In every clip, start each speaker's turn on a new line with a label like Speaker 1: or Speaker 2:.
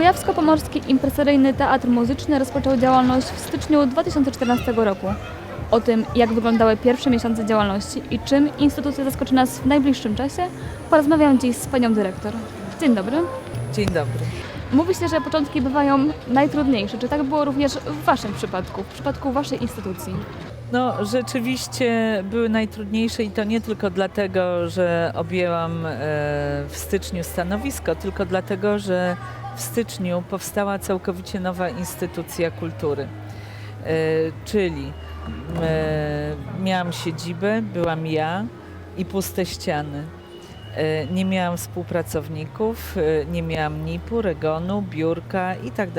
Speaker 1: Kujawsko-Pomorski Impresyjny Teatr Muzyczny rozpoczął działalność w styczniu 2014 roku. O tym, jak wyglądały pierwsze miesiące działalności i czym instytucja zaskoczy nas w najbliższym czasie, porozmawiam dziś z panią dyrektor. Dzień dobry.
Speaker 2: Dzień dobry.
Speaker 1: Mówi się, że początki bywają najtrudniejsze. Czy tak było również w waszym przypadku, w przypadku waszej instytucji?
Speaker 2: No, rzeczywiście były najtrudniejsze i to nie tylko dlatego, że objęłam e, w styczniu stanowisko, tylko dlatego, że w styczniu powstała całkowicie nowa instytucja kultury. E, czyli e, miałam siedzibę, byłam ja i puste ściany. Nie miałam współpracowników, nie miałam NIP-u, regonu, biurka i tak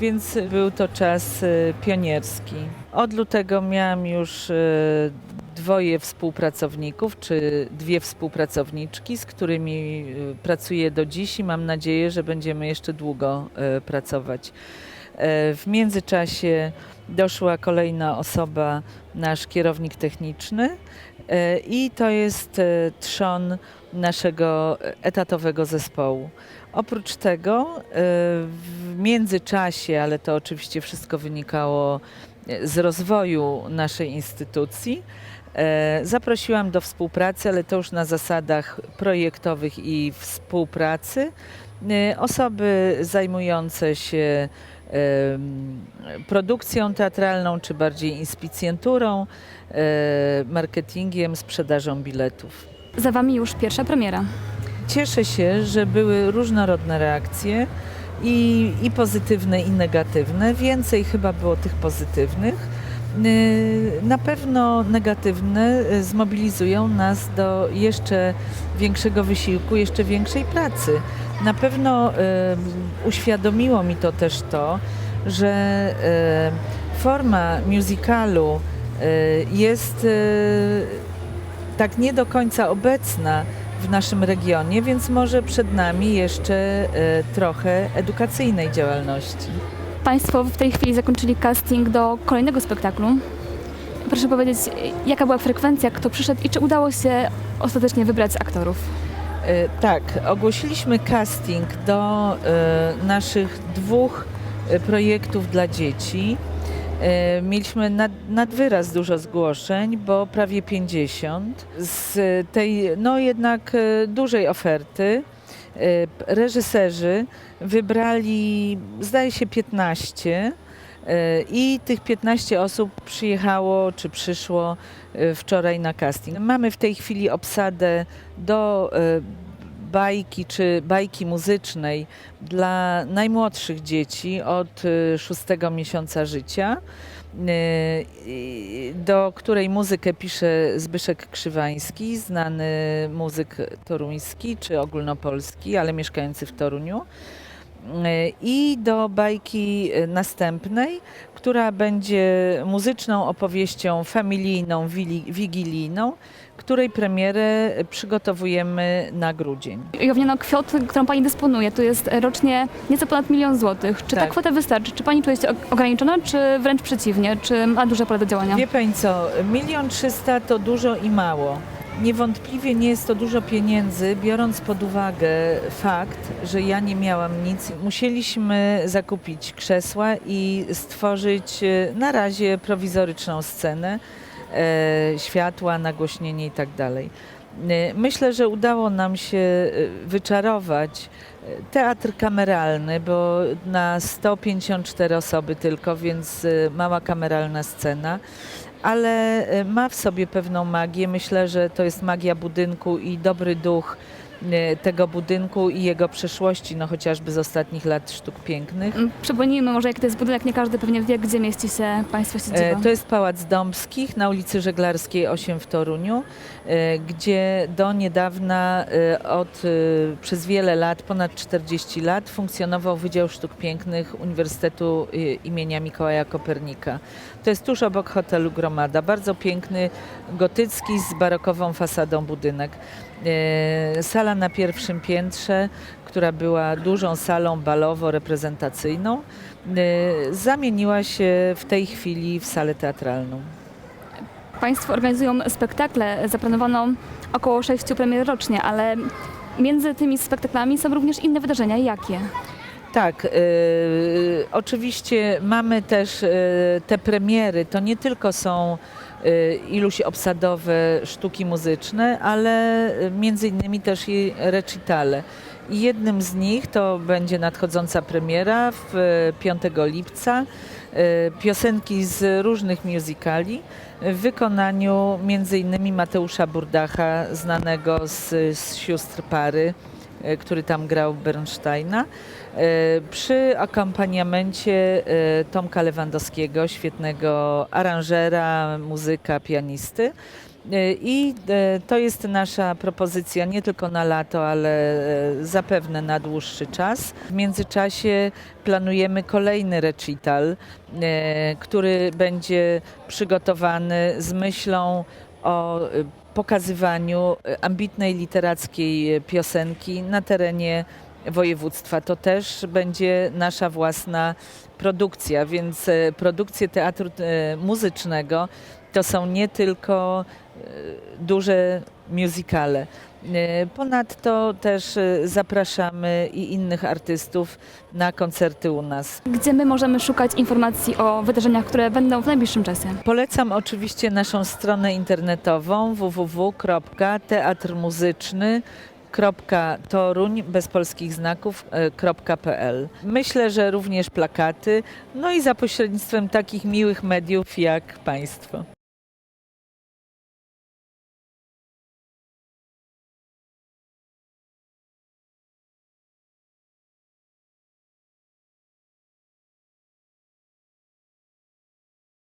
Speaker 2: Więc był to czas e, pionierski. Od lutego miałam już e, dwoje współpracowników, czy dwie współpracowniczki, z którymi e, pracuję do dziś i mam nadzieję, że będziemy jeszcze długo pracować. W międzyczasie doszła kolejna osoba, nasz kierownik techniczny i to jest trzon naszego etatowego zespołu. Oprócz tego e, w międzyczasie, ale to oczywiście wszystko wynikało e, z rozwoju naszej instytucji, e, zaprosiłam do współpracy, ale to już na zasadach projektowych i współpracy, osoby zajmujące się produkcją teatralną, czy bardziej inspicjenturą, marketingiem, sprzedażą biletów.
Speaker 1: Za wami już pierwsza premiera.
Speaker 2: Cieszę się, że były różnorodne reakcje i, i pozytywne, i negatywne. Więcej chyba było tych pozytywnych. Yy, Na pewno negatywne yy, zmobilizują nas do jeszcze większego wysiłku, jeszcze większej pracy. Na pewno yy, uświadomiło mi to też to, że forma musicalu jest tak nie do końca obecna w naszym regionie, więc może przed nami jeszcze e, trochę edukacyjnej działalności.
Speaker 1: Państwo w tej chwili zakończyli casting do kolejnego spektaklu. Proszę powiedzieć, jaka była frekwencja, kto przyszedł i czy udało się ostatecznie wybrać z aktorów?
Speaker 2: E, Tak, ogłosiliśmy casting do e, naszych dwóch projektów dla dzieci. E, Mieliśmy nad, nad wyraz dużo zgłoszeń, bo prawie 50. Z tej no jednak e, dużej oferty e, reżyserzy wybrali zdaje się 15 e, i tych 15 osób przyjechało czy przyszło wczoraj na casting. Mamy w tej chwili obsadę do bajki czy bajki muzycznej dla najmłodszych dzieci od e, szóstego miesiąca życia, i- do której muzykę pisze Zbyszek Krzywański, znany muzyk toruński czy ogólnopolski, ale mieszkający w Toruniu. E, I do bajki e, następnej, która będzie muzyczną opowieścią familijną, wigilijną, której premierę przygotowujemy na grudzień.
Speaker 1: Jowniono kwot, którą Pani dysponuje, to jest rocznie nieco ponad milion złotych. Czy ta
Speaker 2: Tak.
Speaker 1: kwota wystarczy? Czy Pani czuje się ograniczona, czy wręcz przeciwnie? Czy ma duże pole do działania?
Speaker 2: Wie Pani co, milion trzysta to dużo i mało. Niewątpliwie nie jest to dużo pieniędzy, biorąc pod uwagę fakt, że ja nie miałam nic. Musieliśmy zakupić krzesła i stworzyć e, na razie prowizoryczną scenę, e, światła, nagłośnienie i tak. E, Myślę, że udało nam się wyczarować teatr kameralny, bo na 154 osoby tylko, więc e, mała kameralna scena ale e, ma w sobie pewną magię. Myślę, że to jest magia budynku i dobry duch tego budynku i jego przeszłości, no chociażby z ostatnich lat sztuk pięknych.
Speaker 1: Mm, Przypomnijmy może, jak to jest budynek. Nie każdy pewnie wie, gdzie mieści się Państwa siedziba.
Speaker 2: E, To jest Pałac Dąbskich na ulicy Żeglarskiej 8 w Toruniu, e, gdzie do niedawna, e, od, przez wiele lat, ponad 40 lat, funkcjonował Wydział Sztuk Pięknych Uniwersytetu imienia Mikołaja Kopernika. To jest tuż obok hotelu Gromada. Bardzo piękny, gotycki, z barokową fasadą budynek. E, Sala na pierwszym piętrze, która była dużą salą balowo-reprezentacyjną, e, zamieniła się w tej chwili w salę teatralną.
Speaker 1: Państwo organizują spektakle. Zaplanowano około sześciu premier rocznie, ale między tymi spektaklami są również inne wydarzenia. Jakie?
Speaker 2: Tak, y, oczywiście mamy też y, te premiery. To nie tylko są iluś obsadowe sztuki muzyczne, ale y, między innymi też i recitale. Jednym z nich to będzie nadchodząca premiera w y, 5 lipca. y, Piosenki z różnych musicali w wykonaniu między innymi Mateusza Burdacha, znanego z, z sióstr Pary, y, który tam grał Bernsteina. E, Przy akompaniamencie e, Tomka Lewandowskiego, świetnego aranżera, muzyka, pianisty. E, I e, to jest nasza propozycja nie tylko na lato, ale e, zapewne na dłuższy czas. W międzyczasie planujemy kolejny recital, e, który będzie przygotowany z myślą o e, pokazywaniu e, ambitnej literackiej piosenki na terenie województwa. To też będzie nasza własna produkcja, więc e, produkcje teatru e, muzycznego to są nie tylko e, duże musicale. E, Ponadto też e, zapraszamy i innych artystów na koncerty u nas.
Speaker 1: Gdzie my możemy szukać informacji o wydarzeniach, które będą w najbliższym czasie?
Speaker 2: Polecam oczywiście naszą stronę internetową www.teatrmuzyczny.toruń bez polskich znaków.pl. Myślę, że również plakaty, no i za pośrednictwem takich miłych mediów jak Państwo.